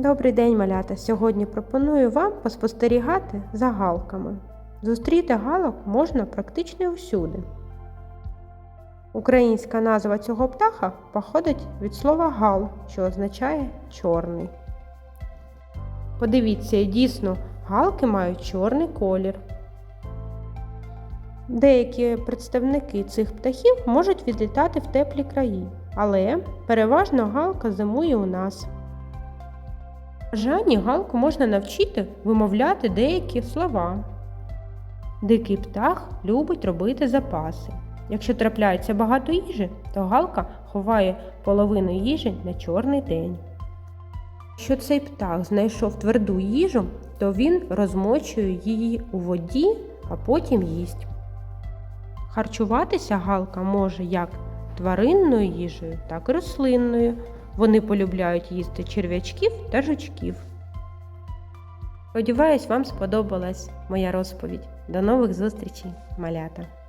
Добрий день, малята! Сьогодні пропоную вам поспостерігати за галками. Зустріти галок можна практично всюди. Українська назва цього птаха походить від слова гал, що означає чорний. Подивіться, дійсно, галки мають чорний колір. Деякі представники цих птахів можуть відлітати в теплі краї, але переважно галка зимує у нас. Бажанні галку можна навчити вимовляти деякі слова. Дикий птах любить робити запаси. Якщо трапляється багато їжі, то галка ховає половину їжі на чорний день. Якщо цей птах знайшов тверду їжу, то він розмочує її у воді, а потім їсть. Харчуватися галка може як тваринною їжею, так і рослинною. Вони полюбляють їсти черв'ячків та жучків. Сподіваюсь, вам сподобалась моя розповідь. До нових зустрічей, малята!